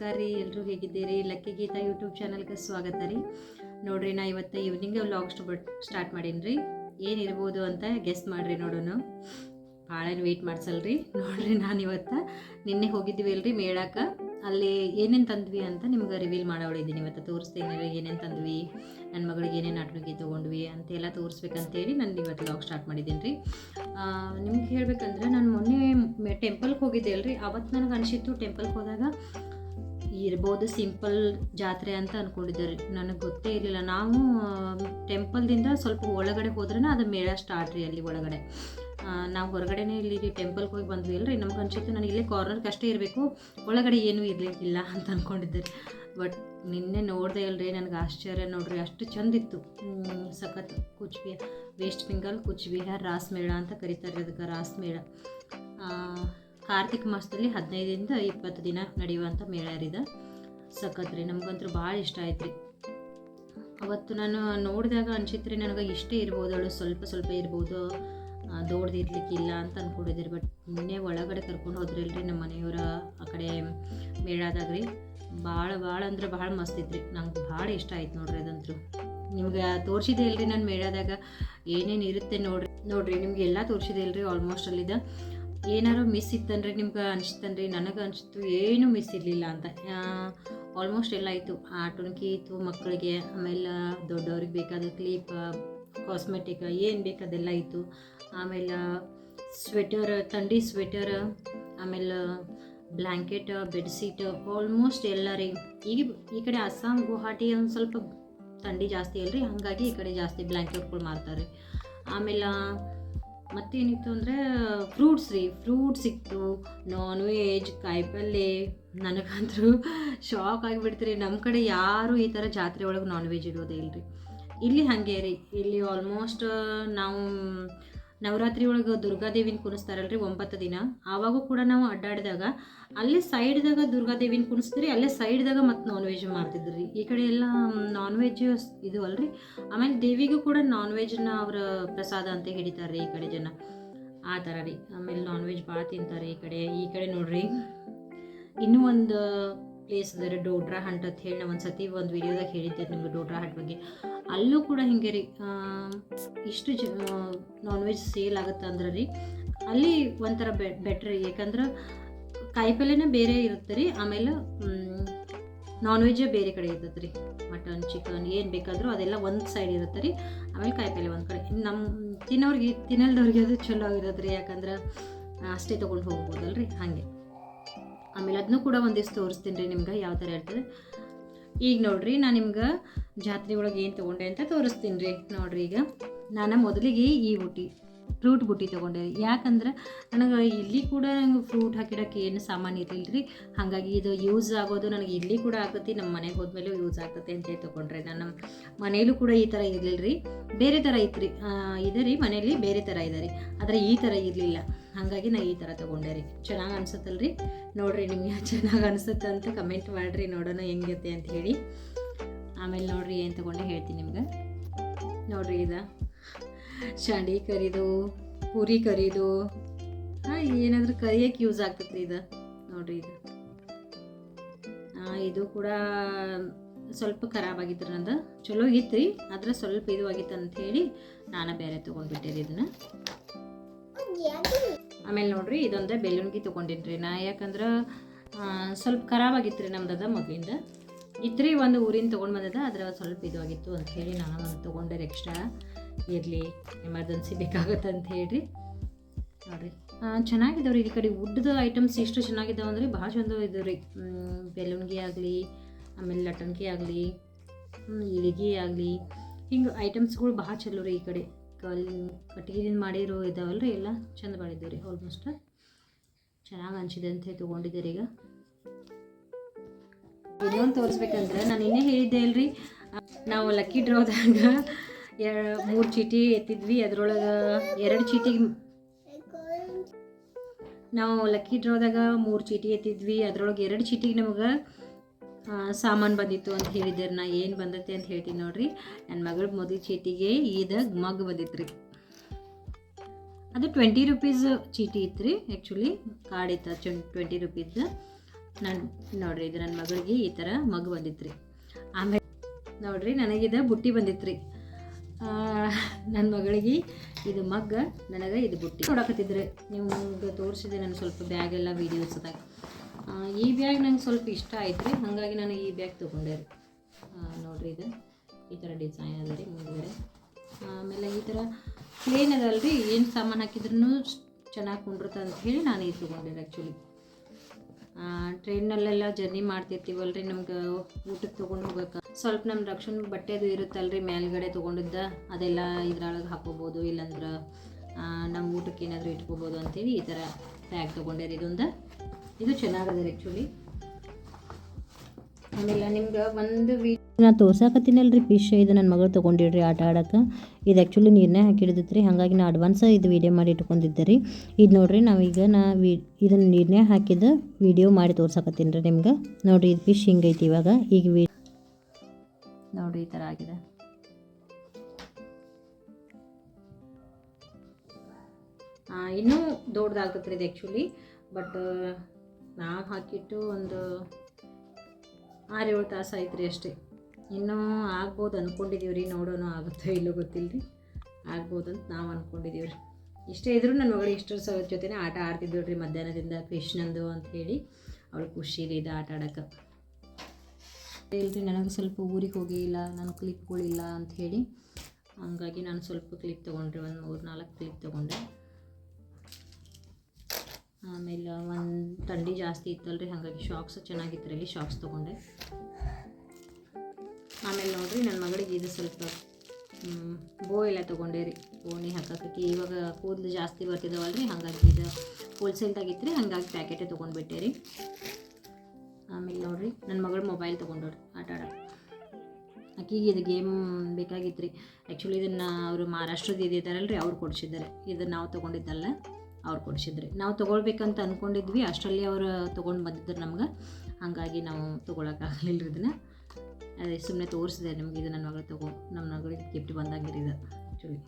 ನಮಸ್ಕಾರ ರೀ ಎಲ್ಲರೂ ಹೇಗಿದ್ದೀರಿ? ಲಕ್ಕಿ ಗೀತಾ ಯೂಟ್ಯೂಬ್ ಚಾನಲ್ಗೆ ಸ್ವಾಗತ ರೀ. ನೋಡ್ರಿ, ನಾ ಇವತ್ತು ಈವ್ನಿಂಗ್ ವ್ಲಾಗ್ ಸ್ಟಾರ್ಟ್ ಮಾಡೀನಿ ರೀ. ಏನಿರ್ಬೋದು ಅಂತ ಗೆಸ್ ಮಾಡಿರಿ ನೋಡೋಣ ಭಾಳೇನು ವೆಯ್ಟ್ ಮಾಡ್ಸಲ್ರಿ. ನೋಡ್ರಿ, ನಾನು ಇವತ್ತು ನಿನ್ನೆ ಹೋಗಿದ್ದೀವಿ ಅಲ್ರಿ ಮೇಳಕ್ಕೆ ಅಲ್ಲಿ ಏನೇನು ತಂದ್ವಿ ಅಂತ ನಿಮ್ಗೆ ರಿವೀಲ್ ಮಾಡೋಳಿದ್ದೀನಿ ಇವತ್ತು ತೋರಿಸ್ತೀನಿ ರೀ, ಏನೇನು ತಂದ್ವಿ ನನ್ನ ಮಗಳಿಗೆ ಏನೇನು ಆಟೋಗಿ ತೊಗೊಂಡ್ವಿ ಅಂತೆಲ್ಲ ತೋರಿಸ್ಬೇಕಂತೇಳಿ ನಾನು ಇವತ್ತು ಲಾಗ್ ಸ್ಟಾರ್ಟ್ ಮಾಡಿದ್ದೀನಿ ರೀ. ನಿಮ್ಗೆ ಹೇಳ್ಬೇಕಂದ್ರೆ ನಾನು ಮೊನ್ನೆ ಟೆಂಪಲ್ಗೆ ಹೋಗಿದ್ದೆ ಅಲ್ರಿ. ಅವತ್ತು ನನಗೆ ಅನಿಸಿತ್ತು ಟೆಂಪಲ್ಗೆ ಹೋದಾಗ ಇರ್ಬೋದು ಸಿಂಪಲ್ ಜಾತ್ರೆ ಅಂತ ಅಂದ್ಕೊಂಡಿದ್ದಾರೆ ನನಗೆ ಗೊತ್ತೇ ಇರಲಿಲ್ಲ. ನಾವು ಟೆಂಪಲ್ದಿಂದ ಸ್ವಲ್ಪ ಒಳಗಡೆ ಹೋದ್ರೆ ಅದು ಮೇಳ ಸ್ಟಾರ್ಟ್ ರೀ ಅಲ್ಲಿ ಒಳಗಡೆ. ನಾವು ಹೊರಗಡೆನೇ ಇಲ್ಲಿ ಟೆಂಪಲ್ಗೆ ಹೋಗಿ ಬಂದ್ವಿ ಅಲ್ರಿ. ನಮ್ಗೆ ಅನ್ಸುತ್ತೆ ನನಗೆ ಇಲ್ಲೇ ಕಾರ್ನರ್ಗೆ ಅಷ್ಟೇ ಇರಬೇಕು. ಒಳಗಡೆ ಏನೂ ಇರಲಿಕ್ಕಿಲ್ಲ ಅಂತ ಅಂದ್ಕೊಂಡಿದ್ದೆ ಬಟ್ ನಿನ್ನೆ ನೋಡಿದೆ ಅಲ್ರಿ ನನಗೆ ಆಶ್ಚರ್ಯ ನೋಡ್ರಿ. ಅಷ್ಟು ಚಂದ ಇತ್ತು. ಹ್ಮ್, ಸಖತ್ ಕುಚ್ಬಿಹಾರ್ ವೇಸ್ಟ್ ಬೆಂಗಾಲ್ ಕುಚ್ಬಿಹಾರ್ ರಾಸ್ ಮೇಳ ಅಂತ ಕರೀತಾರೆ ಅದಕ್ಕೆ ರಾಸ್ ಮೇಳ. ಕಾರ್ತಿಕ್ ಮಾಸದಲ್ಲಿ ಹದಿನೈದರಿಂದ ಇಪ್ಪತ್ತು ದಿನ ನಡೆಯುವಂಥ ಮೇಳ ರೀ ಸಖತ್ ರೀ ನಮಗಂತೂ ಭಾಳ ಇಷ್ಟ ಆಯ್ತು ರೀ ಅವತ್ತು ನಾನು ನೋಡಿದಾಗ ಅನ್ಸಿತ್ರಿ, ನನಗೆ ಇಷ್ಟೇ ಇರ್ಬೋದು, ಅವಳು ಸ್ವಲ್ಪ ಸ್ವಲ್ಪ ಇರ್ಬೋದು ದೊಡ್ದಿರ್ಲಿಕ್ಕಿಲ್ಲ ಅಂತ ಅಂದ್ಕೊಂಡಿದ್ದೀರಿ ಬಟ್ ನಿನ್ನೆ ಒಳಗಡೆ ಕರ್ಕೊಂಡು ಹೋದ್ರಲ್ರಿ ನಮ್ಮ ಮನೆಯವರ ಆ ಕಡೆ ಮೇಳಾದಾಗ ರೀ ಭಾಳ ಭಾಳ ಅಂದ್ರೆ ಭಾಳ ಮಸ್ತ್ ರೀ ನಂಗೆ ಭಾಳ ಇಷ್ಟ ಆಯ್ತು ನೋಡ್ರಿ ಅದಂತೂ ನಿಮ್ಗೆ ತೋರಿಸಿದೆ ಇಲ್ರಿ ನಾನು ಮೇಳಾದಾಗ. ಏನೇನು ಇರುತ್ತೆ ನೋಡ್ರಿ. ನೋಡ್ರಿ, ನಿಮ್ಗೆ ಎಲ್ಲ ತೋರಿಸಿದೆ ಇಲ್ರಿ ಆಲ್ಮೋಸ್ಟ್ ಅಲ್ಲಿದ. ಏನಾರು ಮಿಸ್ ಇತ್ತಂದ್ರೆ ನಿಮ್ಗೆ ಅನಿಸ್ತಂದ್ರೆ ನನಗೆ ಅನಿಸ್ತು, ಏನೂ ಮಿಸ್ ಇರಲಿಲ್ಲ ಅಂತ. ಆಲ್ಮೋಸ್ಟ್ ಎಲ್ಲ ಇತ್ತು ಆಟೋಣಿಕೆ ಇತ್ತು ಮಕ್ಕಳಿಗೆ, ಆಮೇಲೆ ದೊಡ್ಡವ್ರಿಗೆ ಬೇಕಾದ ಕ್ಲೀಪ್ ಕಾಸ್ಮೆಟಿಕ್ ಏನು ಬೇಕಾದೆಲ್ಲ ಇತ್ತು. ಆಮೇಲೆ ಸ್ವೆಟರ್ ಥಂಡಿ ಸ್ವೆಟರ್ ಆಮೇಲೆ ಬ್ಲ್ಯಾಂಕೆಟ್ ಬೆಡ್ಶೀಟ್ ಆಲ್ಮೋಸ್ಟ್ ಎಲ್ಲ ರೀ ಈಗ ಈ ಕಡೆ ಅಸ್ಸಾಂ ಗುವಾಹಟಿ ಒಂದು ಸ್ವಲ್ಪ ಥಂಡಿ ಜಾಸ್ತಿ ಅಲ್ರಿ, ಹಾಗಾಗಿ ಈ ಕಡೆ ಜಾಸ್ತಿ ಬ್ಲ್ಯಾಂಕೆಟ್ಗಳು ಮಾರ್ತಾರೆ. ಆಮೇಲೆ ಮತ್ತೇನಿತ್ತು ಅಂದರೆ ಫ್ರೂಟ್ಸ್ ರೀ ಫ್ರೂಟ್ಸ್ ಸಿಕ್ತು ನಾನ್ ವೆಜ್ ಕಾಯಿಪಲ್ಲೆ, ನನಗಂತೂ ಶಾಕ್ ಆಗಿಬಿಡ್ತೀರಿ ನಮ್ಮ ಕಡೆ ಯಾರು ಈ ಥರ ಜಾತ್ರೆ ಒಳಗೆ ನಾನ್ ವೆಜ್ ಇಡೋದೇ ರೀ ಇಲ್ಲಿ ಹಾಗೆ ರೀ, ಇಲ್ಲಿ ಆಲ್ಮೋಸ್ಟ್ ನಾವು ನವರಾತ್ರಿ ಒಳಗೆ ದುರ್ಗಾದೇವಿನ ಕುಣಿಸ್ತಾರಲ್ರಿ, ಒಂಬತ್ತು ದಿನ. ಆವಾಗೂ ಕೂಡ ನಾವು ಅಡ್ಡಾಡಿದಾಗ ಅಲ್ಲೇ ಸೈಡ್ದಾಗ ದುರ್ಗಾದೇವಿನ ಕುಣಿಸ್ತೀರಿ, ಅಲ್ಲೇ ಸೈಡ್ದಾಗ ಮತ್ತು ನಾನ್ ವೆಜ್ ಮಾಡ್ತಿದ್ರು. ಈ ಕಡೆ ಎಲ್ಲ ನಾನ್ ವೆಜ್ ಇದು ಅಲ್ರಿ. ಆಮೇಲೆ ದೇವಿಗೂ ಕೂಡ ನಾನ್ ವೆಜ್ನ ಅವರ ಪ್ರಸಾದ ಅಂತ ಹಿಡಿತಾರೆ ಈ ಕಡೆ ಜನ. ಆ ಥರ ರೀ. ಆಮೇಲೆ ನಾನ್ ವೆಜ್ ಭಾಳ ತಿಂತಾರೆ ಈ ಕಡೆ ಈ ಕಡೆ ನೋಡ್ರಿ. ಇನ್ನೂ ಒಂದು ಪ್ಲೇಸ್ ಅದ ರೀ ಡೋಡ್ರಾ ಹಂಟ್ ಅಂತ ಹೇಳಿ ನಾವು ಒಂದು ಸತಿ ಒಂದು ವಿಡಿಯೋದಾಗ ಹೇಳಿದ್ದೆ ನಿಮ್ಗೆ, ಡೋಡ್ರಾ ಹಟ್ ಬಗ್ಗೆ. ಅಲ್ಲೂ ಕೂಡ ಹಿಂಗೆ ರೀ ಇಷ್ಟು ಜ ನಾನ್ ವೆಜ್ ಸೇಲ್ ಆಗುತ್ತೆ ಅಂದ್ರೆ ರೀ, ಅಲ್ಲಿ ಒಂಥರ ಬೆ ಬೆಟ್ರ್ ಯಾಕಂದ್ರೆ ಕಾಯಿಪಲ್ಯನೇ ಬೇರೆ ಇರುತ್ತೆ ರೀ, ಆಮೇಲೆ ನಾನ್ ವೆಜ್ಜೇ ಬೇರೆ ಕಡೆ ಇರ್ತದೆ ರೀ. ಮಟನ್ ಚಿಕನ್ ಏನು ಬೇಕಾದರೂ ಅದೆಲ್ಲ ಒಂದು ಸೈಡ್ ಇರುತ್ತೆ ರೀ, ಆಮೇಲೆ ಕಾಯಿಪಲ್ಲೆ ಒಂದು ಕಡೆ. ನಮ್ಮ ತಿನ್ನೋರಿಗೆ ತಿನ್ನಲ್ದವ್ರಿಗೆ ಅದು ಚಲೋ ಆಗಿರೋದು ರೀ, ಯಾಕಂದ್ರೆ ಅಷ್ಟೇ ತೊಗೊಂಡು ಹೋಗ್ಬೋದಲ್ಲ ರೀ ಹಾಗೆ. ಆಮೇಲೆ ಅದನ್ನೂ ಕೂಡ ಒಂದಿಷ್ಟು ತೋರಿಸ್ತೀನಿ ರೀ, ನಿಮ್ಗೆ ಯಾವ ಥರ ಇರ್ತದೆ. ಈಗ ನೋಡ್ರಿ ನಾನು ನಿಮ್ಗೆ ಜಾತ್ರೆ ಒಳಗೆ ಏನು ತೊಗೊಂಡೆ ಅಂತ ತೋರಿಸ್ತೀನಿ ರೀ. ನೋಡ್ರಿ ಈಗ, ನಾನು ಮೊದಲಿಗೆ ಈ ಬುಟ್ಟಿ ಫ್ರೂಟ್ ಬುಟ್ಟಿ ತೊಗೊಂಡೆ. ಯಾಕಂದ್ರೆ ನನಗೆ ಇಲ್ಲಿ ಕೂಡ ನಂಗೆ ಫ್ರೂಟ್ ಹಾಕಿಡೋಕೆ ಏನು ಸಾಮಾನು ಇರಲಿಲ್ಲ ರೀ ಹಾಗಾಗಿ ಇದು ಯೂಸ್ ಆಗೋದು ನನಗೆ ಇಲ್ಲಿ ಕೂಡ ಆಗ್ತೈತಿ ನಮ್ಮ ಮನೆಗೆ ಹೋದ್ಮೇಲೆ ಯೂಸ್ ಆಗ್ತೈತೆ ಅಂತೇಳಿ ತೊಗೊಂಡ್ರೆ ನಾನು ನಮ್ಮ ಮನೇಲೂ ಕೂಡ ಈ ಥರ ಇರಲಿಲ್ಲ ರೀ ಬೇರೆ ಥರ ಇತ್ತು ರೀ ಇದೆ ರೀ ಮನೇಲಿ ಬೇರೆ ಥರ ಇದೆ ರೀ. ಆದರೆ ಈ ಥರ ಇರಲಿಲ್ಲ. ಹಾಗಾಗಿ ನಾ ಈ ಥರ ತೊಗೊಂಡೆ ರೀ. ಚೆನ್ನಾಗಿ ಅನ್ಸುತ್ತಲ್ರಿ? ನೋಡ್ರಿ ನಿಮಗೆ ಚೆನ್ನಾಗಿ ಅನಿಸುತ್ತೆ ಅಂತ ಕಮೆಂಟ್ ಮಾಡಿರಿ, ನೋಡೋಣ ಹೆಂಗೈತೆ ಅಂತ ಹೇಳಿ. ಆಮೇಲೆ ನೋಡ್ರಿ ಏನು ತೊಗೊಂಡೆ ಹೇಳ್ತೀನಿ ನಿಮ್ಗೆ. ನೋಡ್ರಿ ಇದು. ಶಾಂಡಿ ಕರಿದು, ಪೂರಿ ಕರಿದು. ಹಾಂ, ಏನಾದರೂ ಕರಿಯಕ್ಕೆ ಯೂಸ್ ಆಗ್ತೈತೆ ರೀ ಇದು. ನೋಡ್ರಿ ಇದು. ಇದು ಕೂಡ ಸ್ವಲ್ಪ ಖರಾಬ್ ಆಗಿತ್ತು ನಂದು. ಚಲೋ ಇತ್ತು ರೀ ಆದ್ರೆ ಸ್ವಲ್ಪ ಇದು ಆಗಿತ್ತು ಅಂತ ಹೇಳಿ ನಾನು ಬೇರೆ ತೊಗೊಂಡ್ಬಿಟ್ಟೆ ರೀ ಇದನ್ನ ಆಮೇಲೆ ನೋಡಿರಿ, ಇದೊಂದು ಬೆಲೂನ್ಗಿ ತೊಗೊಂಡಿನಿ ರೀ ನಾ ಯಾಕಂದ್ರೆ ಸ್ವಲ್ಪ ಖರಾಬಾಗಿತ್ತು ರೀ ನಮ್ದದ ಮಗಲಿಂದ ಇತ್ತು ರೀ ಒಂದು ಊರಿನ ತೊಗೊಂಡು ಬಂದದ ಅದ್ರ ಸ್ವಲ್ಪ ಇದು ಆಗಿತ್ತು ಅಂತ ಹೇಳಿ ನಾನು ಒಂದು ತೊಗೊಂಡೆ ಎಕ್ಸ್ಟ್ರಾ ಇರಲಿ ಎಮರ್ಜೆನ್ಸಿ ಬೇಕಾಗುತ್ತೆ ಅಂತ ಹೇಳ್ರಿ. ನೋಡ್ರಿ. ಚೆನ್ನಾಗಿದಾವೆ ರೀ ಈ ಕಡೆ ವುಡ್ದು ಐಟಮ್ಸ್ ಎಷ್ಟು ಚೆನ್ನಾಗಿದ್ದಾವೆ ಅಂದ್ರೆ ಭಾಳ ಚಂದ ಇದಾವೆ ರೀ ಬೆಲ್ಲುಣ್ಗಿ ಆಗಲಿ, ಆಮೇಲೆ ಲಟನ್ಗಿ ಆಗಲಿ ಇಳಿಗೆ ಆಗಲಿ, ಹಿಂಗೆ ಐಟಮ್ಸ್ಗಳು ಭಾಳ ಚಲೋ ರೀ ಈ ಕಡೆ. ಕಲ್ ಕಟ್ಟಿಗೆದಿಂದ ಮಾಡಿರೋ ಇದಾವಲ್ಲ ರೀ ಎಲ್ಲ? ಚಂದ ಮಾಡಿದ್ದೇವೆ ರೀ ಆಲ್ಮೋಸ್ಟ್ ಚೆನ್ನಾಗಿ ಅನಿಸಿದೆ ಅಂತ ಹೇಳಿ ತೊಗೊಂಡಿದ್ದೀರಿ ಈಗ. ಇನ್ನೊಂದು ತೋರಿಸ್ಬೇಕಂದ್ರೆ ನಾನು ಇನ್ನೇ ಹೇಳಿದ್ದೆ ಅಲ್ರಿ. ನಾವು ಲಕ್ಕಿ ಡ್ರಾದಾಗ ಮೂರು ಚೀಟಿ ಎತ್ತಿದ್ವಿ. ಅದರೊಳಗೆ ಎರಡು ಚೀಟಿಗೆ ನಾವು ಲಕ್ಕಿ ಡ್ರಾದಾಗ ಮೂರು ಚೀಟಿ ಎತ್ತಿದ್ವಿ. ಅದರೊಳಗೆ ಎರಡು ಚೀಟಿಗೆ ನಮಗೆ ಸಾಮಾನು ಬಂದಿತ್ತು ಅಂತ ಹೇಳಿದ್ದೆ, ನಾ ಏನು ಬಂದೈತೆ ಅಂತ ಹೇಳ್ತೀನಿ ನೋಡ್ರಿ. ನನ್ನ ಮಗಳ ಮೊದಲ ಚೀಟಿಗೆ ಈದ ಮಗ್ ಬಂದಿತ್ತು ರೀ ಅದು ಟ್ವೆಂಟಿ ರುಪೀಸ್ ಚೀಟಿ ಇತ್ತು ರೀ ಆ್ಯಕ್ಚುಲಿ ಕಾರ್ಡ್ ಇತ್ತು ಟ್ವೆಂಟಿ ರುಪೀಸ್ ನಾನು, ನೋಡ್ರಿ, ಇದು ನನ್ನ ಮಗಳಿಗೆ ಈ ಥರ ಮಗ್ ಬಂದಿತ್ತು ರೀ ಆಮೇಲೆ ನೋಡ್ರಿ ನನಗಿದ ಬುಟ್ಟಿ ಬಂದಿತ್ತು ರೀ ನನ್ನ ಮಗಳಿಗೆ ಇದು ಮಗ್ಗ ನನಗೆ ಇದು ಬುಟ್ಟಿ. ನೋಡಕತ್ತಿದ್ರೆ, ನಿಮ್ಗೆ ತೋರಿಸಿದೆ ನಾನು ಸ್ವಲ್ಪ ಬ್ಯಾಗೆಲ್ಲ ವೀಡಿಯೋಸ್ದಾಗ ಈ ಬ್ಯಾಗ್ ನಂಗೆ ಸ್ವಲ್ಪ ಇಷ್ಟ ಆಯ್ತು ರೀ ಹಾಗಾಗಿ ನಾನು ಈ ಬ್ಯಾಗ್ ತೊಗೊಂಡೆ ರೀ. ನೋಡಿರಿ ಇದು. ಈ ಥರ ಡಿಸೈನ್ ಅದ ರೀ ಮುಂದುಗಡೆ. ಆಮೇಲೆ ಈ ಥರ ಪ್ಲೇನ್ ಅದಲ್ರಿ ಏನು ಸಾಮಾನು ಹಾಕಿದ್ರೂ ಚೆನ್ನಾಗಿ ಕುಂಡಿರುತ್ತೆ ಅಂತ ಹೇಳಿ ನಾನು ಇದು ತೊಗೊಂಡೆ ಆ್ಯಕ್ಚುಲಿ ಟ್ರೈನಲ್ಲೆಲ್ಲ ಜರ್ನಿ ಮಾಡ್ತಿರ್ತೀವಲ್ರಿ ನಮ್ಗೆ ಊಟಕ್ಕೆ ತೊಗೊಂಡು ಹೋಗ್ಬೇಕು. ಸ್ವಲ್ಪ ನಮ್ಮ ರಕ್ಷಣೆ ಬಟ್ಟೆದು ಇರುತ್ತಲ್ರಿ ಮೇಲ್ಗಡೆ ತೊಗೊಂಡಿದ್ದ. ಅದೆಲ್ಲ ಇದ್ರೊಳಗೆ ಹಾಕೋಬೋದು, ಇಲ್ಲಾಂದ್ರೆ ನಮ್ಮ ಊಟಕ್ಕೆ ಏನಾದರೂ ಇಟ್ಕೋಬೋದು ಅಂತೇಳಿ ಈ ಥರ ಬ್ಯಾಗ್ ತೊಗೊಂಡೆ ರೀ ಇದೊಂದು. ಇದು ಚೆನ್ನಾಗಿದೆ ಆ್ಯಕ್ಚುಲಿ ಆಮೇಲೆ ನಿಮ್ಗೆ ಒಂದು ವೀ ನಾ ತೋರ್ಸಾಕತ್ತೀನಲ್ರಿ ಫಿಶ್ ಇದು ನನ್ನ ಮಗಳು ತೊಗೊಂಡಿಡ್ರಿ ಆಟ ಆಡಕ್ಕೆ. ಇದು ಆ್ಯಕ್ಚುಲಿ ನೀರನ್ನೇ ಹಾಕಿಡಿದೈತೆ ರೀ ಹಾಗಾಗಿ ನಾ ಅಡ್ವಾನ್ಸ್ ಇದು ವೀಡಿಯೋ ಮಾಡಿ ಇಟ್ಕೊಂಡಿದ್ದೆ ರೀ ಇದು ನೋಡ್ರಿ ನಾವೀಗ ನಾ ವಿ, ಇದನ್ನು ನೀರನ್ನೇ ಹಾಕಿದ ವೀಡಿಯೋ ಮಾಡಿ ತೋರ್ಸಾಕತ್ತೀನಿ ರೀ ನಿಮ್ಗೆ. ನೋಡ್ರಿ ಇದು ಫಿಶ್ ಹಿಂಗೈತಿ ಇವಾಗ, ಈಗ ವಿ, ನೋಡಿರಿ ಈ ಥರ ಆಗಿದೆ. ಇನ್ನೂ ಇನ್ನೂ ರೀ ಇದು ಆ್ಯಕ್ಚುಲಿ ಬಟ್ ನಾವು ಹಾಕಿಟ್ಟು ಒಂದು ಆರೇಳು ತಾಸು ಆಯ್ತು ರೀ ಅಷ್ಟೇ. ಇನ್ನೂ ಆಗ್ಬೋದು ಅಂದ್ಕೊಂಡಿದ್ದೀವಿ ರೀ ನೋಡೋಣ ಆಗುತ್ತೋ ಇಲ್ಲೋ ಗೊತ್ತಿಲ್ಲ ರೀ ಆಗ್ಬೋದು ಅಂತ ನಾವು ಅಂದ್ಕೊಂಡಿದ್ದೀವಿ ರೀ. ಇಷ್ಟೇ ಇದ್ರೂ ನನ್ನ ಮಗಳು ಇಷ್ಟು ಸ ಜೊತೆನೇ ಆಟ ಆಡ್ತಿದ್ದಳು ರೀ ಮಧ್ಯಾಹ್ನದಿಂದ ಕೃಷ್ಣಂದು ಅಂತ ಹೇಳಿ. ಅವಳು ಖುಷಿ ರೀ ಇದು ಆಟ ಆಡೋಕ್ಕೆ. ಇಲ್ರಿ, ನನಗೆ ಸ್ವಲ್ಪ ಊರಿಗೆ ಹೋಗಿಲ್ಲ ನಾನು ಕ್ಲಿಪ್ಗಳಿಲ್ಲ ಅಂತ ಹೇಳಿ. ಹಂಗಾಗಿ ನಾನು ಸ್ವಲ್ಪ ಕ್ಲಿಪ್ ತೊಗೊಂಡ್ರಿ, ಒಂದು ಮೂರು ನಾಲ್ಕು ಕ್ಲಿಪ್ ತೊಗೊಂಡೆ. ಆಮೇಲೆ ಒಂದು ಥಂಡಿ ಜಾಸ್ತಿ ಇತ್ತಲ್ರಿ, ಹಾಗಾಗಿ ಶಾಕ್ಸ್ ಚೆನ್ನಾಗಿತ್ತು ರೀ ಶಾಕ್ಸ್ ತೊಗೊಂಡೆ. ಆಮೇಲೆ ನೋಡಿರಿ ನನ್ನ ಮಗಳಿಗೆ ಇದು ಸ್ವಲ್ಪ ಬೋ ಎಲ್ಲ ತೊಗೊಂಡೆ ರೀ. ಓಣಿ ಹಾಕಕ್ಕೆ ಇವಾಗ ಕೂದಲು ಜಾಸ್ತಿ ಬರ್ತಿದ್ದಾವಲ್ರಿ ಹಾಗಾಗಿ ಇದು ಹೋಲ್ಸೇಲ್ದಾಗಿತ್ತು ರೀ ಹಾಗಾಗಿ ಪ್ಯಾಕೆಟೇ ತೊಗೊಂಡ್ಬಿಟ್ಟೆ ರೀ. ಆಮೇಲೆ ನೋಡಿರಿ ನನ್ನ ಮಗಳು ಮೊಬೈಲ್ ತೊಗೊಂಡ್ರಿ ಆಟ ಆಡೋ ಆಕಿಗೆ ಇದು ಗೇಮ್ ಬೇಕಾಗಿತ್ತು ರೀ ಆ್ಯಕ್ಚುಲಿ ಇದನ್ನು ಅವರು ಮಹಾರಾಷ್ಟ್ರದ ಇದ್ದಾರಲ್ರಿ ಅವ್ರು ಕೊಡಿಸಿದ್ದಾರೆ. ಇದನ್ನು ನಾವು ತೊಗೊಂಡಿದ್ದಲ್ಲ. ಅವ್ರು ಕೊಡಿಸಿದ್ರಿ. ನಾವು ತೊಗೊಳ್ಬೇಕಂತ ಅಂದ್ಕೊಂಡಿದ್ವಿ ಅಷ್ಟರಲ್ಲಿ ಅವರು ತೊಗೊಂಡು ಬಂದಿದ್ರು ನಮ್ಗೆ. ಹಾಗಾಗಿ ನಾವು ತೊಗೊಳಕ್ಕಾಗಲಿಲ್ಲ ಇದನ್ನು. ಅದೇ ಸುಮ್ಮನೆ ತೋರಿಸಿದೆ ನಿಮ್ಗೆ, ಇದು ನನ್ನ ಮಗಳು ತಗೋ, ನಮ್ಮ ಮಗಳಿಗೆ ಗಿಫ್ಟ್ ಬಂದಾಗಿರಿ ಇದು ಆ್ಯಕ್ಚುಲಿ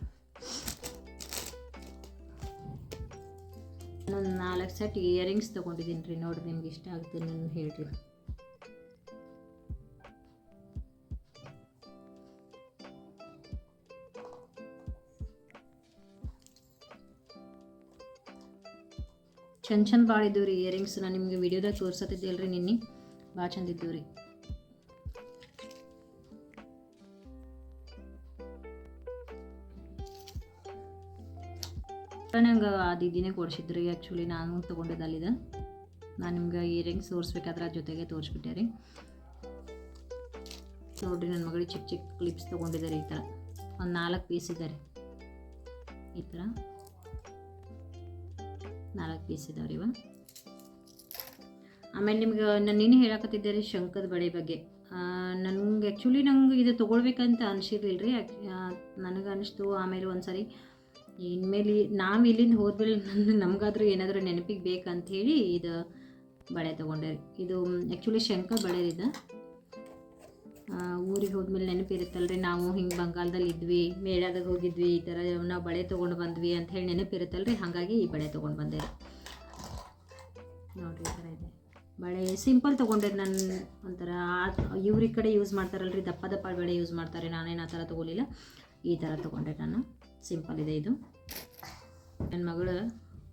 ನಾನು ನಾಲ್ಕು ಸೆಟ್ ಇಯರಿಂಗ್ಸ್ ತೊಗೊಂಡಿದ್ದೀನಿ ರೀ ನೋಡಿರಿ ನಿಮ್ಗೆ ಇಷ್ಟ ಆಗುತ್ತೆ ನಾನು ಹೇಳ್ರಿ. ಚಂದ ಚಂದ ಭಾಳ ಇದ್ದೀವಿ ರೀ ಇಯರಿಂಗ್ಸ್ ನಾನು ನಿಮಗೆ ವಿಡಿಯೋದಾಗ ತೋರ್ಸತ್ತಿದ್ದೆ ರೀ ನಿನ್ನೆ. ಭಾಳ ಚಂದ ಇದ್ದೀವಿ ರೀ. ನಂಗೆ ಆ ದೀದಿನೇ ಕೊಡಿಸಿದ್ರಿ ಆ್ಯಕ್ಚುಲಿ ನಾನು ತೊಗೊಂಡಿದ್ದೆ ಅಲ್ಲಿದೆ. ನಾನು ನಿಮ್ಗೆ ಇಯರಿಂಗ್ಸ್ ತೋರಿಸ್ಬೇಕಾದ್ರೆ ಜೊತೆಗೆ ತೋರಿಸ್ಬಿಟ್ಟೆ ರೀ. ನೋಡ್ರಿ ನನ್ನ ಮಗಳಿಗೆ ಚಿಕ್ಕ ಚಿಕ್ಕ ಕ್ಲಿಪ್ಸ್ ತೊಗೊಂಡಿದ್ದಾರೆ ಈ ಥರ. ಒಂದು ನಾಲ್ಕು ಪೀಸ್ ಇದ್ದಾರೆ ಈ ಥರ. ನಾಲ್ಕು ಪೀಸ್ ಇದಾವೆ ಇವ. ಆಮೇಲೆ ನಿಮ್ಗೆ ನಾನು ನೀನು ಹೇಳಕತ್ತಿದ್ದೆ ರೀ ಶಂಕದ ಬಳೆ ಬಗ್ಗೆ. ನನಗೆ ಆ್ಯಕ್ಚುಲಿ ನಂಗೆ ಇದು ತೊಗೊಳ್ಬೇಕಂತ ಅನಿಸಿರ್ಲಿಲ್ಲ ರೀ ನನಗೆ ಅನಿಸ್ತು ಆಮೇಲೆ ಒಂದು ಸಾರಿ ಇನ್ಮೇಲೆ ನಾವು ಇಲ್ಲಿಂದ ಹೋದ್ಮೇಲೆ ನನ್ನ ನಮಗಾದ್ರೂ ಏನಾದರೂ ನೆನಪಿಗೆ ಬೇಕಂತ ಹೇಳಿ ಇದು ಬಳೆ ತೊಗೊಂಡೆ ಇದು ಆ್ಯಕ್ಚುಲಿ ಶಂಕರ್ ಬಳೆ ಇದು. ಊರಿಗೆ ಹೋದ್ಮೇಲೆ ನೆನಪಿರುತ್ತಲ್ರಿ ನಾವು ಹಿಂಗೆ ಬಂಗಾಲದಲ್ಲಿ ಇದ್ವಿ, ಮೇಳದಾಗ ಹೋಗಿದ್ವಿ, ಈ ಥರ ನಾವು ಬಳೆ ತೊಗೊಂಡು ಬಂದ್ವಿ ಅಂತ ಹೇಳಿ ನೆನಪಿರುತ್ತಲ್ರಿ ಹಾಗಾಗಿ ಈ ಬಳೆ ತೊಗೊಂಡು ಬಂದೆ. ರೀ ನೋಡಿರಿ ಈ ಥರ ಇದೆ. ಬಳೆ ಸಿಂಪಲ್ ತೊಗೊಂಡೆ ನಾನು ಒಂಥರ ಇವ್ರ ಕಡೆ ಯೂಸ್ ಮಾಡ್ತಾರಲ್ರಿ, ದಪ್ಪ ದಪ್ಪ ಬಳೆ ಯೂಸ್ ಮಾಡ್ತಾರೆ, ನಾನೇನು ಆ ಥರ ತೊಗೊಲಿಲ್ಲ. ಈ ಥರ ತೊಗೊಂಡೆ ನಾನು, ಸಿಂಪಲ್ ಇದೆ ಇದು. ನನ್ನ ಮಗಳು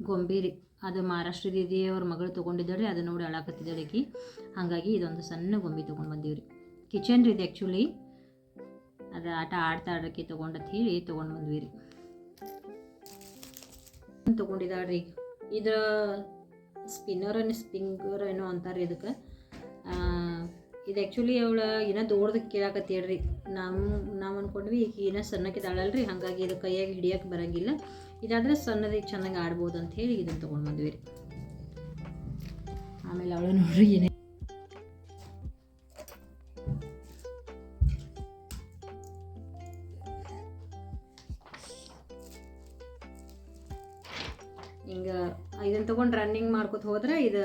ಗೊಂಬೀರಿ, ಅದು ಮಹಾರಾಷ್ಟ್ರ ದೀದಿಯವ್ರ ಮಗಳು ತೊಗೊಂಡಿದ್ದಾಳೆ ಅದು ನೋಡಿ ಅಳಾಕತ್ತಿದ್ದಾಳೆ ಹಾಗಾಗಿ ಇದೊಂದು ಸಣ್ಣ ಗೊಂಬೆ ತೊಗೊಂಡು ಬಂದೀವ್ರಿ. ಕಿಚನ್ ರೀ ಇದು ಆ್ಯಕ್ಚುಲಿ ಅದು ಆಟ ಆಡ್ತಾ ಆಡೋಕ್ಕೆ ತೊಗೊಂಡಂತ ಹೇಳಿ, ತೊಗೊಂಡು ಬಂದ್ವಿ ರೀ. ತೊಗೊಂಡಿದ್ದಾಳ್ರಿ ಇದು ಸ್ಪಿನ್ನರ್ ಸ್ಪಿಂಗರ್ ಏನೋ ಅಂತಾರೆ ಇದಕ್ಕೆ. ಇದು ಆ್ಯಕ್ಚುಲಿ ಅವಳು ಏನೋ ದೊಡ್ಡದಕ್ಕೆ ಕೇಳಾಕತ್ತೇಳ್ರಿ ನಾವು ನಾವು ಅಂದ್ಕೊಂಡ್ವಿ ಈಗ ಏನೋ ಸಣ್ಣಕ್ಕಿದ್ದಾಳಲ್ರಿ ಹಾಗಾಗಿ ಇದು ಕೈಯಾಗಿ ಹಿಡಿಯೋಕೆ ಬರೋಂಗಿಲ್ಲ. ಇದಾದರೆ ಸಣ್ಣದಕ್ಕೆ ಚೆನ್ನಾಗಿ ಆಡ್ಬೋದು ಅಂತ ಹೇಳಿ ಇದನ್ನು ತೊಗೊಂಡು ಬಂದ್ವಿ ರೀ. ಆಮೇಲೆ ಅವಳು ನೋಡ್ರಿ ಏನೇ ತೊಗೊಂಡು ರನ್ನಿಂಗ್ ಮಾಡ್ಕೊತ ಹೋದ್ರೆ ಇದು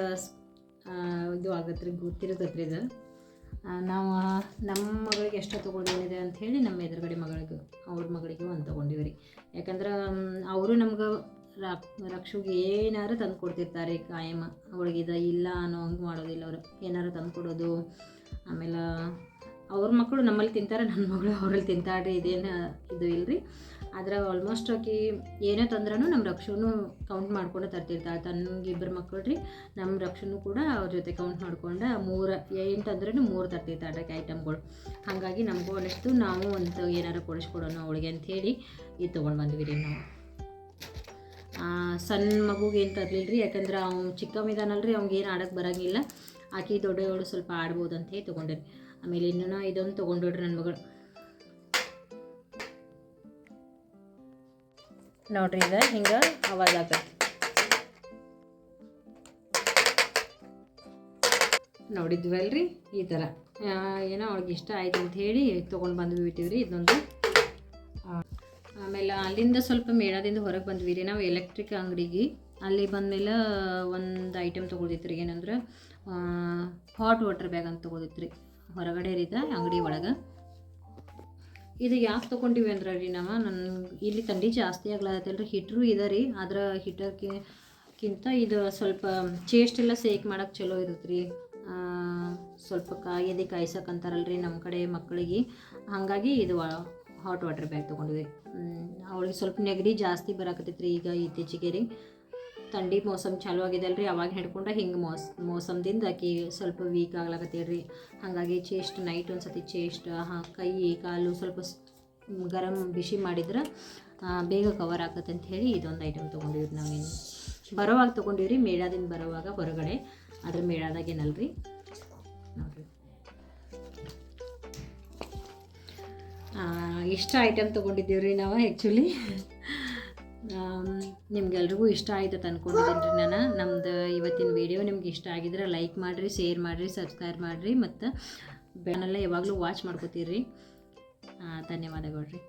ಇದು ಆಗತ್ತೆ ರೀ ಗೊತ್ತಿರ್ತೈತೆ ರೀ ಇದು. ನಾವು ನಮ್ಮ ಮಗಳಿಗೆ ಎಷ್ಟು ತೊಗೊಂಡಿದೆ ಅಂತ ಹೇಳಿ ನಮ್ಮ ಎದುರುಗಡೆ ಮಗಳಿಗೆ, ಅವ್ರ ಮಗಳಿಗೆ ಒಂದು ತೊಗೊಂಡಿವಿ ರೀ ಯಾಕಂದ್ರೆ ಅವರು ನಮ್ಗೆ ರಕ್ಷುಗೆ ಏನಾರು ತಂದು ಕೊಡ್ತಿರ್ತಾರೆ ಕಾಯಮ. ಅವಳಿಗೆ ಇದು ಇಲ್ಲ ಅನ್ನೋ ಹಂಗೆ ಮಾಡೋದಿಲ್ಲ ಅವರು. ಏನಾರು ತಂದು ಕೊಡೋದು, ಆಮೇಲೆ ಅವ್ರ ಮಕ್ಕಳು ನಮ್ಮಲ್ಲಿ ತಿಂತಾರೆ ನನ್ನ ಮಗಳು ಅವರಲ್ಲಿ ತಿಂತಾಡ್ರಿ ಇದೇನು ಇದು ಇಲ್ರಿ. ಆದ್ರೆ ಆಲ್ಮೋಸ್ಟ್ ಆಕಿ ಏನೇ ತಂದ್ರೂ ನಮ್ಮ ರಕ್ಷೂ ಕೌಂಟ್ ಮಾಡ್ಕೊಂಡು ತರ್ತಿರ್ತಾಳೆ. ತನ್ನಂಗೆ ಇಬ್ಬರು ಮಕ್ಕಳು ರೀ ನಮ್ಮ ರಕ್ಷೂ ಕೂಡ ಅವ್ರ ಜೊತೆ ಕೌಂಟ್ ಮಾಡ್ಕೊಂಡು ಮೂರು, ಎಂಟು ಅಂದ್ರೂ ಮೂರು ತರ್ತಿರ್ತಾಳೆ ಐಟಮ್ಗಳು ಹಾಗಾಗಿ ನಮಗೂ ಅನ್ನಿಸ್ತು, ನಾವು ಒಂದು ಏನಾರು ಕೊಡಿಸ್ಕೊಡೋಣ ಅವಳಿಗೆ ಅಂಥೇಳಿ ಇದು ತೊಗೊಂಡು ಬಂದ್ವಿ ರೀ ನಾವು. ಸಣ್ಣ ಮಗುಗೆ ಏನು ತರಲಿಲ್ಲ ರೀ, ಯಾಕಂದ್ರೆ ಅವ್ನು ಚಿಕ್ಕವಿದಾನಲ್ರಿ ಅವ್ನಿಗೆ ಏನು ಆಡೋಕ್ಕೆ ಬರೋಂಗಿಲ್ಲ. ಆಕೆ ದೊಡ್ಡವಳು ಸ್ವಲ್ಪ ಆಡ್ಬೋದು ಅಂತ ಹೇಳಿ ತೊಗೊಂಡ್ರಿ ಆಮೇಲೆ ಇನ್ನೂ ಇದೊಂದು ತೊಗೊಂಡ್ರಿ ನನ್ನ ಮಗಳು. ನೋಡ್ರಿ ಇದು ಹಿಂಗೆ ಆವಾಜ್ ಆಗತ್ತೆ ನೋಡಿದ್ವಲ್ರಿ ಈ ಥರ ಏನೋ ಅವ್ಳಿಗೆ ಇಷ್ಟ ಆಯ್ತು ಅಂತ ಹೇಳಿ ತೊಗೊಂಡು ಬಂದು ಬಿಟ್ಟಿವ್ರಿ ಇದೊಂದು ಆಮೇಲೆ ಅಲ್ಲಿಂದ ಸ್ವಲ್ಪ ಮೇಳದಿಂದ ಹೊರಗೆ ಬಂದ್ವಿ ರೀ ನಾವು ಎಲೆಕ್ಟ್ರಿಕ್ ಅಂಗಡಿಗೆ. ಅಲ್ಲಿ ಬಂದಮೇಲೆ ಒಂದು ಐಟಮ್ ತೊಗೊಳ್ದಿತ್ತು ಏನಂದ್ರೆ ಹಾಟ್ ವಾಟರ್ ಬ್ಯಾಗ್ ಅಂತ ತೊಗೊಳಿತ್ರಿ ಹೊರಗಡೆ ರೀ ಅಂಗಡಿ ಒಳಗೆ. ಇದು ಯಾಕೆ ತೊಗೊಂಡಿವಿ ಅಂದ್ರೆ ರೀ ನಮ್ಮ ನನ್ನ ಇಲ್ಲಿ ತಂಡಿ ಜಾಸ್ತಿ ಆಗ್ಲಾತಲ್ಲ ರೀ ಹಿಟ್ರು ಇದೆ ರೀ. ಆದ್ರೆ ಹಿಟ್ಟಕ್ಕೆ ಕಿಂತ ಇದು ಸ್ವಲ್ಪ ಚೇಸ್ಟ್ ಎಲ್ಲ ಸೇಕ್ ಮಾಡಕ್ಕೆ ಚಲೋ ಇರುತ್ತೆ ರೀ ಸ್ವಲ್ಪ ಕಾಯಿದೆ ಕಾಯ್ಸಕ್ಕೆ ರೀ ನಮ್ಮ ಕಡೆ ಮಕ್ಕಳಿಗೆ ಹಾಗಾಗಿ ಇದು ಹಾಟ್ ವಾಟರ್ ಬ್ಯಾಗ್ ತೊಗೊಂಡ್ವಿ. ಅವಳಿಗೆ ಸ್ವಲ್ಪ ನೆಗಡಿ ಜಾಸ್ತಿ ಬರಾಕತ್ತೈತೆ ರೀ ಈಗ ಇತ್ತೀಚೆಗೆ ರೀ. ಥಂಡಿ ಮೋಸಮ್ ಚಾಲು ಅಲ್ರಿ ಅವಾಗ ಹಿಡ್ಕೊಂಡ್ರೆ ಹಿಂಗೆ ಮೋಸ್ ಮೋಸಮ್ದಿಂದ ಆಕಿ ಸ್ವಲ್ಪ ವೀಕ್ ಆಗ್ಲಾಕತ್ತೀರಿ ಹಾಗಾಗಿ ಚೇಸ್ಟ್ ನೈಟ್ ಒಂದು ಸತಿ ಚೇಸ್ಟ್ ಕೈ, ಕಾಲು ಸ್ವಲ್ಪ ಗರಂ ಬಿಸಿ ಮಾಡಿದ್ರೆ ಬೇಗ ಕವರ್ ಆಗತ್ತೆ ಅಂತ ಹೇಳಿ ಇದೊಂದು ಐಟಮ್ ತೊಗೊಂಡಿವ್ರಿ ನಾವೇನು ಬರೋವಾಗ ತೊಗೊಂಡಿವ್ರಿ, ಮೇಳದಿಂದ ಬರೋವಾಗ ಹೊರಗಡೆ. ಅದ್ರ ಮೇಳಾದಾಗೇನಲ್ರಿ ನೋಡ್ರಿ. ಇಷ್ಟ ಐಟಮ್ ತೊಗೊಂಡಿದ್ದೀವ್ರಿ ನಾವು ಆ್ಯಕ್ಚುಲಿ ನಿಮ್ಗೆಲ್ರಿಗೂ ಇಷ್ಟ ಆಯ್ತು ಅಂದ್ಕೊಂಡಿದ್ದೀನಿ ರೀ ನಾನು. ನಮ್ದು ಇವತ್ತಿನ ವಿಡಿಯೋ ನಿಮ್ಗೆ ಇಷ್ಟ ಆಗಿದ್ರೆ ಲೈಕ್ ಮಾಡಿರಿ ಶೇರ್ ಮಾಡಿರಿ ಸಬ್ಸ್ಕ್ರೈಬ್ ಮಾಡಿರಿ ಮತ್ತು ಬ್ಯಾನಲ್ಲೇ ಯಾವಾಗಲೂ ವಾಚ್ ಮಾಡ್ಕೋತೀರಿ. ಧನ್ಯವಾದಗಳು ರೀ.